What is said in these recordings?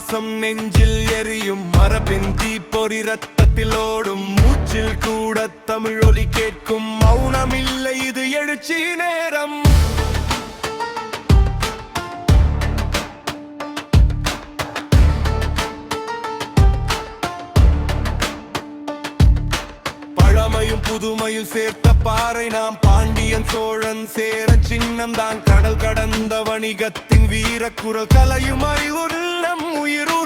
பாசம் நெஞ்சில் எரியும். மரபின் தீப்பொறி ரத்தத்தில் ஓடும். மூச்சில் கூட தமிழ் ஒலி கேட்கும். மௌனமில்லை இது எழுச்சி நேரம். பழமையும் புதுமையும் சேர்த்த பாறை நாம் பாண்டியன் சோழன் சேர சின்னம் தான் கடல் கடந்த வணிகத்தின் வீரக்குரல். கலையும் அறிவுள்ளம் உயிரும்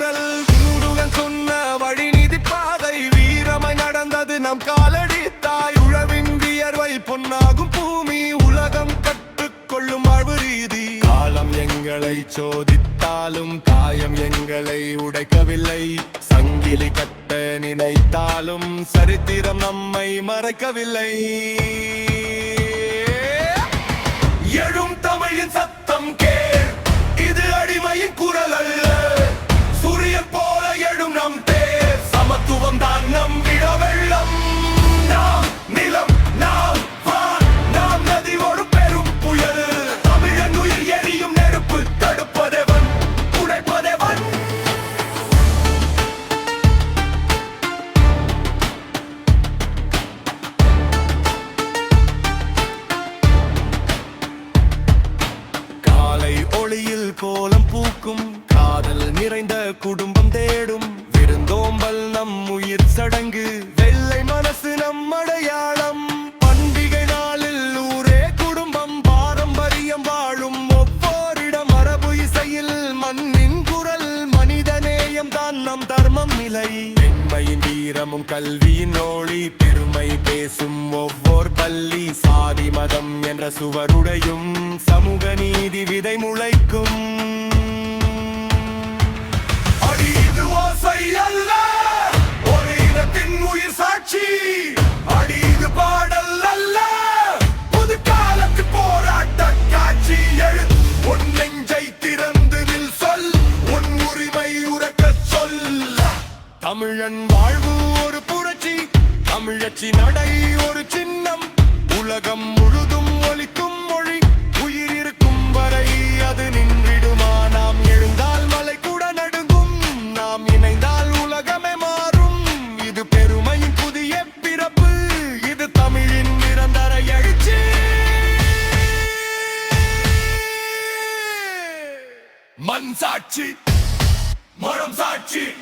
எங்களை சோதித்தாலும் காயம் எங்களை உடைக்கவில்லை. சங்கிலி கட்ட நினைத்தாலும் சரித்திரம் நம்மை மறக்கவில்லை. கோலம் பூக்கும். காதல் நிறைந்த குடும்பம் தேடும். விருந்தோம்பல் மனிதநேயம் தர்மம் நிலை. பெண்மையின் வீரமும் கல்வியின் ஒளி பெருமை பேசும் ஒவ்வொரு பள்ளி. சாதி மதம் என்ற சுவருடையும். சமூக நீதி விதை முளைக்கும். தமிழன் வாழ்வு ஒரு புரட்சி. தமிழச்சி நடை ஒரு சின்னம். உலகம் முழுதும் ஒலிக்கும் மொழி. உயிர் இருக்கும் வரை அது நின்றிடுமா? நாம் எழுந்தால் மலை கூட நடுங்கும். நாம் இணைந்தால் உலகமே மாறும். இது பெருமையின் புதிய பிறப்பு. இது தமிழின் நிரந்தர எழுச்சி மண் சாட்சி. மரம் சாட்சி.